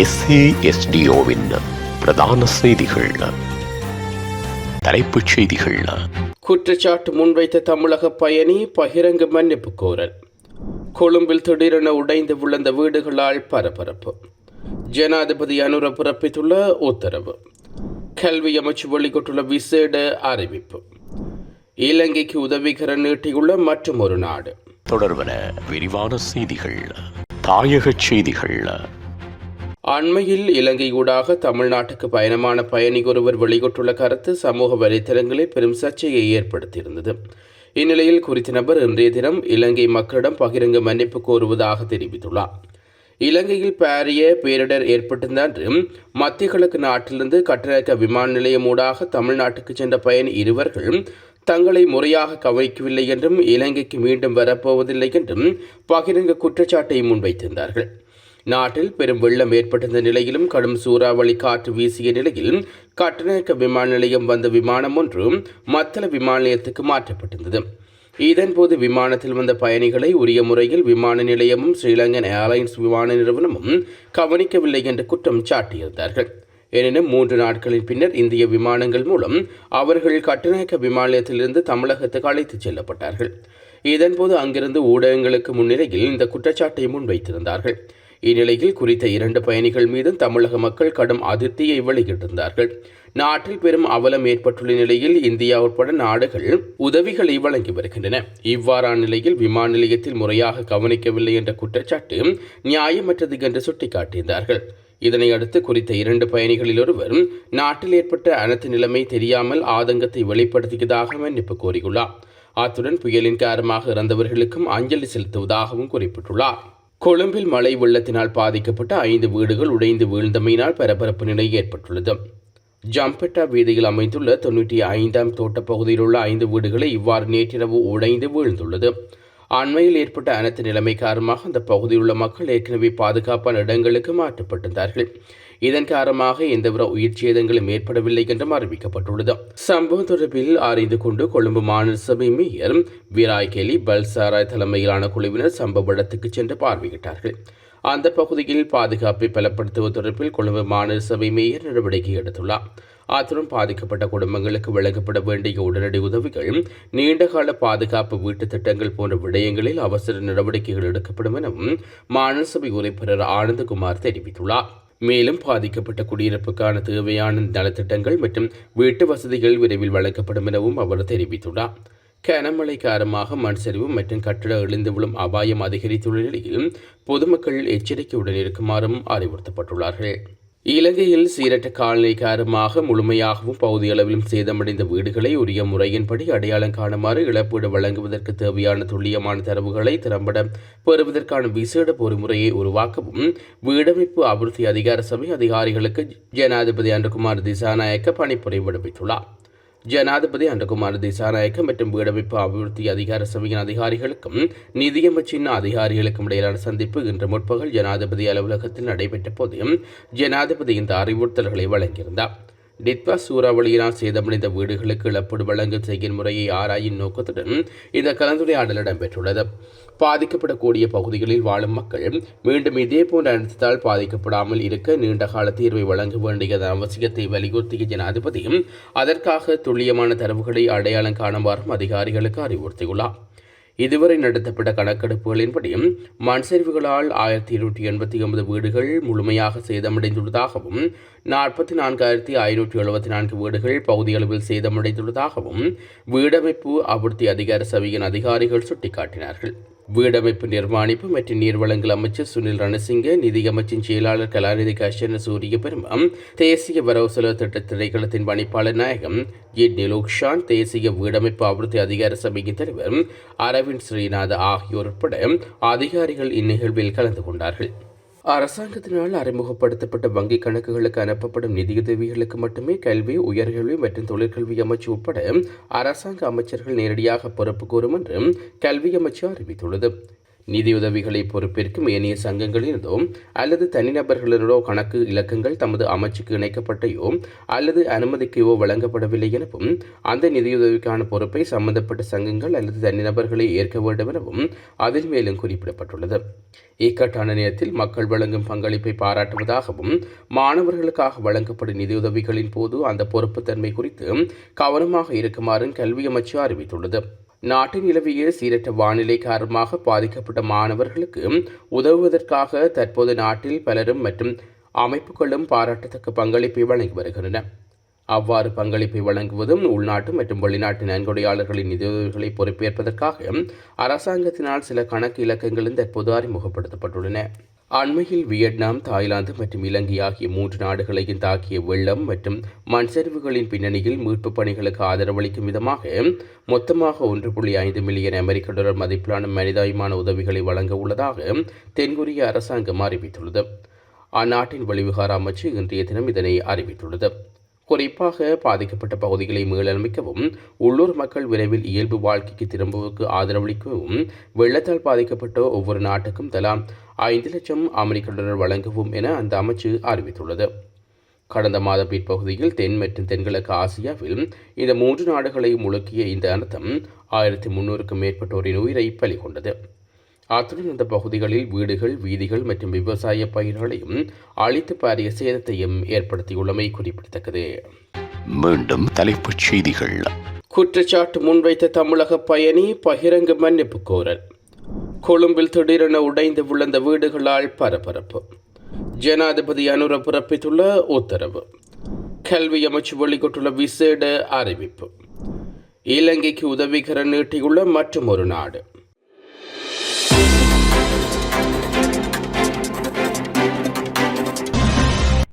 எஸ்ஏஎஸ்டிஓவின் பிரதான செய்திகள். தலைப்புச் செய்திகள். குற்றச்சாட்டு முன்வைத்த தமிழக பயணி பகிரங்க மன்னிப்பு கோரல். கொழும்பில் திடீரென உடைந்து விழுந்த வீடுகளால் பரபரப்பு. ஜனாதிபதி அனுர பிறப்பித்துள்ள உத்தரவு. கல்வி அமைச்சு வெளியிட்டுள்ள விசேட அறிவிப்பு. இலங்கைக்கு உதவிகர நீட்டியுள்ள மற்றும் ஒரு நாடு. தொடர்பன விரிவான செய்திகள். தாயகச் செய்திகள். அண்மையில் இலங்கையூடாக தமிழ்நாட்டுக்கு பயணமான பயணி ஒருவர் வெளியிட்டுள்ள கருத்து சமூக வலைத்தளங்களில் பெரும் சர்ச்சையை ஏற்படுத்தியிருந்தது. இந்நிலையில் குறித்த நபர் இன்றைய தினம் இலங்கை மக்களிடம் பகிரங்க மன்னிப்பு கோருவதாக தெரிவித்துள்ளார். இலங்கையில் பாரிய பேரிடர் ஏற்பட்டிருந்த மத்திய கிழக்கு நாட்டிலிருந்து கட்டணக்க விமான நிலையம் ஊடாக தமிழ்நாட்டுக்கு சென்ற பயணி இருவர்கள் தங்களை முறையாக கவனிக்கவில்லை என்றும் இலங்கைக்கு மீண்டும் வரப்போவதில்லை என்றும் பகிரங்க குற்றச்சாட்டை முன்வைத்திருந்தார்கள். நாட்டில் பெரும் வெள்ளம் ஏற்பட்டிருந்த நிலையிலும் கடும் சூறாவளி காற்று வீசிய நிலையில் கட்டணக்க விமான நிலையம் வந்த விமானம் ஒன்று மத்தள விமான நிலையத்துக்கு மாற்றப்பட்டிருந்தது. இதன்போது விமானத்தில் வந்த பயணிகளை உரிய முறையில் விமான நிலையமும் ஸ்ரீலங்கன் ஏர்லைன்ஸ் விமான நிறுவனமும் கவனிக்கவில்லை என்று குற்றம் சாட்டியிருந்தார்கள். எனினும் மூன்று நாட்களின் பின்னர் இந்திய விமானங்கள் மூலம் அவர்கள் கட்டுநாயக்க விமான நிலையத்திலிருந்து தமிழகத்துக்கு அழைத்துச் செல்லப்பட்டார்கள். இதன்போது அங்கிருந்து ஊடகங்களுக்கு முன்னிலையில் இந்த குற்றச்சாட்டை முன்வைத்திருந்தார்கள். இந்நிலையில் குறித்த இரண்டு பயணிகள் மீதும் தமிழக மக்கள் கடும் அதிருப்தியை வெளியிட்டிருந்தார்கள். நாட்டில் பெரும் அவலம் ஏற்பட்டுள்ள நிலையில் இந்தியா உட்பட நாடுகள் உதவிகளை வழங்கி வருகின்றன. இவ்வாறான நிலையில் விமான நிலையத்தில் முறையாக கவனிக்கவில்லை என்ற குற்றச்சாட்டு நியாயமற்றது என்று சுட்டிக்காட்டியிருந்தார்கள். இதனையடுத்து குறித்த இரண்டு பயணிகளில் ஒருவர் நாட்டில் ஏற்பட்ட அனைத்து நிலைமை தெரியாமல் ஆதங்கத்தை வெளிப்படுத்தியதாக மன்னிப்பு கோரியுள்ளார். அத்துடன் புயலின் காரணமாக இறந்தவர்களுக்கும் அஞ்சலி செலுத்துவதாகவும் குறிப்பிட்டுள்ளார். கொழும்பில் மழை வெள்ளத்தினால் பாதிக்கப்பட்ட ஐந்து வீடுகள் உடைந்து வீழ்ந்தமையினால் பரபரப்பு நிலை ஏற்பட்டுள்ளது. ஜம்பெட்டா வீதியில் அமைந்துள்ள தொன்னூற்றி ஐந்தாம் தோட்ட பகுதியில் உள்ள ஐந்து வீடுகளை இவ்வாறு நேற்றிரவு உடைந்து வீழ்ந்துள்ளது. அண்மையில் ஏற்பட்ட அனைத்து நிலைமை காரணமாக அந்த பகுதியில் உள்ள மக்கள் ஏற்கனவே பாதுகாப்பான இடங்களுக்கு மாற்றப்பட்டிருந்தார்கள். இதன் காரணமாக எந்தவித உயிர் சேதங்களும் ஏற்படவில்லை என்றும் அறிவிக்கப்பட்டுள்ளது. சம்பவம் தொடர்பில் அறிந்து கொண்டு கொழும்பு மாநில சபை மேயர் வீராய் கெலி பல்சாராய் தலைமையிலான குழுவினர் சம்பவ இடத்துக்கு சென்று பார்வையிட்டார்கள். அந்த பகுதியில் பாதுகாப்பை பலப்படுத்துவது தொடர்பில் கொழும்பு மாநில சபை மேயர் நடவடிக்கை எடுத்துள்ளார். அத்துடன் பாதிக்கப்பட்ட குடும்பங்களுக்கு வழங்கப்பட வேண்டிய உடனடி உதவிகள் நீண்டகால பாதுகாப்பு வீட்டுத் திட்டங்கள் போன்ற விடயங்களில் அவசர நடவடிக்கைகள் எடுக்கப்படும் எனவும் மாநில சபை உறுப்பினர் ஆனந்தகுமார் தெரிவித்துள்ளார். மேலும் பாதிக்கப்பட்ட குடியிருப்புக்கான தேவையான நலத்திட்டங்கள் மற்றும் வீட்டு வசதிகள் விரைவில் வழங்கப்படும் எனவும் அவர் தெரிவித்துள்ளார். கனமழை காரணமாக மண் சரிவு மற்றும் கட்டட எழுந்து விழும் அபாயம் அதிகரித்துள்ள நிலையில் பொதுமக்கள் எச்சரிக்கையுடன் இருக்குமாறும் அறிவுறுத்தப்பட்டுள்ளார்கள். இலங்கையில் சீரற்ற காலநிலை காரணமாக முழுமையாகவும் பகுதியளவிலும் சேதமடைந்த வீடுகளை உரிய முறையின்படி அடையாளம் காணுமாறு இழப்பீடு வழங்குவதற்கு தேவையான துல்லியமான தரவுகளை திறம்பட பெறுவதற்கான விசேட பொறிமுறையை உருவாக்கவும் வீடமைப்பு அபிவிருத்தி அதிகார சபை அதிகாரிகளுக்கு ஜனாதிபதி அன்றகுமார் திசாநாயக்க பணிப்புரை விடுவித்துள்ளார். ஜனாதிபதி அண்டகுமார் திசாநாயக்கம் மற்றும் வீடமைப்பு அபிவிருத்தி அதிகார சபையின் அதிகாரிகளுக்கும் நிதியமைச்சின் அதிகாரிகளுக்கும் இடையிலான சந்திப்பு இன்று முற்பகல் ஜனாதிபதி அலுவலகத்தில் நடைபெற்ற போது ஜனாதிபதி இந்த அறிவுறுத்தல்களை வழங்கியிருந்தார். டிட்வா சூறாவளியினால் சேதமடைந்த வீடுகளுக்கு இழப்பீடு வழங்கும் செயல்முறையை ஆராயும் நோக்கத்துடன் இந்த கலந்துரையாடல் இடம்பெற்றுள்ளது. பாதிக்கப்படக்கூடிய பகுதிகளில் வாழும் மக்கள் மீண்டும் இதே போன்ற பாதிக்கப்படாமல் இருக்க நீண்டகால தீர்வை வழங்க வேண்டியதன் அவசியத்தை வலியுறுத்திய ஜனாதிபதியும் அதற்காக துல்லியமான தரவுகளை அடையாளம் காணுமாறும் அதிகாரிகளுக்கு அறிவுறுத்தியுள்ளார். இதுவரை நடத்தப்பட்ட கணக்கெடுப்புகளின்படியும் மண் சரிவுகளால் ஆயிரத்தி இருநூற்றி எண்பத்தி ஒன்பது வீடுகள் முழுமையாக சேதமடைந்துள்ளதாகவும் நாற்பத்தி நான்காயிரத்தி ஐநூற்றி எழுபத்தி நான்கு வீடுகள் பகுதியளவில் சேதமடைந்துள்ளதாகவும் வீடமைப்பு அபிவிருத்தி அதிகார சபையின் அதிகாரிகள் சுட்டிக்காட்டினார்கள். வீடமைப்பு நிர்மாணிப்பு மற்றும் நீர்வளங்கள் அமைச்சர் சுனில் ரணசிங்க நிதியமைச்சின் செயலாளர் கலாநிதி கஷன சூரிய பெருமம் தேசிய வரவு செலவு திட்ட திரைக்களத்தின் பணிப்பாளர் நாயகம் ஜி. நிலோக்ஷான் தேசிய வீடமைப்பு அபிவிருத்தி அதிகார சபையின் தலைவர் அரவிந்த் ஸ்ரீநாத் ஆகியோர் உட்பட அதிகாரிகள் இந்நிகழ்வில் கலந்து கொண்டார்கள். அரசாங்கத்தினால் அறிமுகப்படுத்தப்பட்ட வங்கிக் கணக்குகளுக்கு அனுப்பப்படும் நிதியுதவிகளுக்கு மட்டுமே கல்வி உயர்கல்வி மற்றும் தொழிற்கல்வி அமைச்சு உட்பட அரசாங்க அமைச்சர்கள் நேரடியாக பொறுப்பு கூறும் என்று கல்வி அமைச்சு அறிவித்துள்ளது. நிதியுதவிகளை பொறுப்பேற்கும் ஏனைய சங்கங்களினதோ அல்லது தனிநபர்களினரோ கணக்கு இலக்கங்கள் தமது அமைச்சுக்கு இணைக்கப்பட்டையோ அல்லது அனுமதிக்கையோ வழங்கப்படவில்லை எனவும் அந்த நிதியுதவிக்கான பொறுப்பை சம்பந்தப்பட்ட சங்கங்கள் அல்லது தனிநபர்களை ஏற்க வேண்டும் எனவும் அதில் மேலும் குறிப்பிடப்பட்டுள்ளது. இக்கட்டான நேரத்தில் மக்கள் வழங்கும் பங்களிப்பை பாராட்டுவதாகவும் மாணவர்களுக்காக வழங்கப்படும் நிதியுதவிகளின் போது அந்த பொறுப்புத்தன்மை குறித்து கவனமாக இருக்குமாறும் கல்வி அமைச்சு அறிவித்துள்ளது. நாட்டில் நிலவிய சீரற்ற வானிலை காரணமாக பாதிக்கப்பட்ட மாணவர்களுக்கு உதவுவதற்காக தற்போது நாட்டில் பலரும் மற்றும் அமைப்புகளும் பாராட்டத்தக்க பங்களிப்பை வழங்கி வருகின்றன. அவ்வாறு பங்களிப்பை வழங்குவதும் உள்நாட்டு மற்றும் வெளிநாட்டு நன்கொடையாளர்களின் நிதியுதவிகளை பொறுப்பேற்பதற்காக அரசாங்கத்தினால் சில கணக்கு இலக்கங்களும் தற்போது அறிமுகப்படுத்தப்பட்டுள்ளன. அண்மையில் வியட்நாம் தாய்லாந்து மற்றும் இலங்கை ஆகிய மூன்று நாடுகளையும் தாக்கிய வெள்ளம் மற்றும் மண் சரிவுகளின் பின்னணியில் மீட்புப் பணிகளுக்கு ஆதரவளிக்கும் விதமாக மொத்தமாக ஒன்று புள்ளி ஐந்து மில்லியன் அமெரிக்க டாலர் மதிப்பிலான மனிதாயமான உதவிகளை வழங்க உள்ளதாக தென்கொரிய அரசாங்கம் அறிவித்துள்ளது. அந்நாட்டின் வெளிவிகார அமைச்சு இன்றைய தினம் இதனை அறிவித்துள்ளது. குறிப்பாக பாதிக்கப்பட்ட பகுதிகளை மீளமைக்கவும் உள்ளூர் மக்கள் விரைவில் இயல்பு வாழ்க்கைக்கு திரும்புவதற்கு ஆதரவளிக்கவும் வெள்ளத்தால் பாதிக்கப்பட்ட ஒவ்வொரு நாட்டுக்கும் தலா ஐந்து லட்சம் அமெரிக்க டாலர் வழங்கவும் என அந்த அமைச்சு அறிவித்துள்ளது. கடந்த மாத பிற்பகுதியில் தென் மற்றும் தென்கிழக்கு ஆசியாவில் இந்த மூன்று நாடுகளை முழுக்கிய இந்த அனர்த்தம் ஆயிரத்தி முன்னூறுக்கும் மேற்பட்டோரின் உயிரை பலி கொண்டது. அத்துடன் இந்த பகுதிகளில் வீடுகள் வீதிகள் மற்றும் விவசாய பயிர்களையும் அழித்து பாரிய சேதத்தையும் ஏற்படுத்தியுள்ளமை குறிப்பிடத்தக்கது. மீண்டும் தலைப்புச் செய்திகள். குற்றச்சாட்டு முன்வைத்த தமிழக பயணி பகிரங்க மன்னிப்பு கோரல். கொழும்பில் திடீரென உடைந்து விழுந்த வீடுகளால் பரபரப்பு. ஜனாதிபதி அனுர பிறப்பித்துள்ள உத்தரவு. கல்வி அமைச்சு வெளியிட்டுள்ள விசேட அறிவிப்பு. இலங்கைக்கு உதவிகர நீட்டியுள்ள மற்றும் ஒரு நாடு.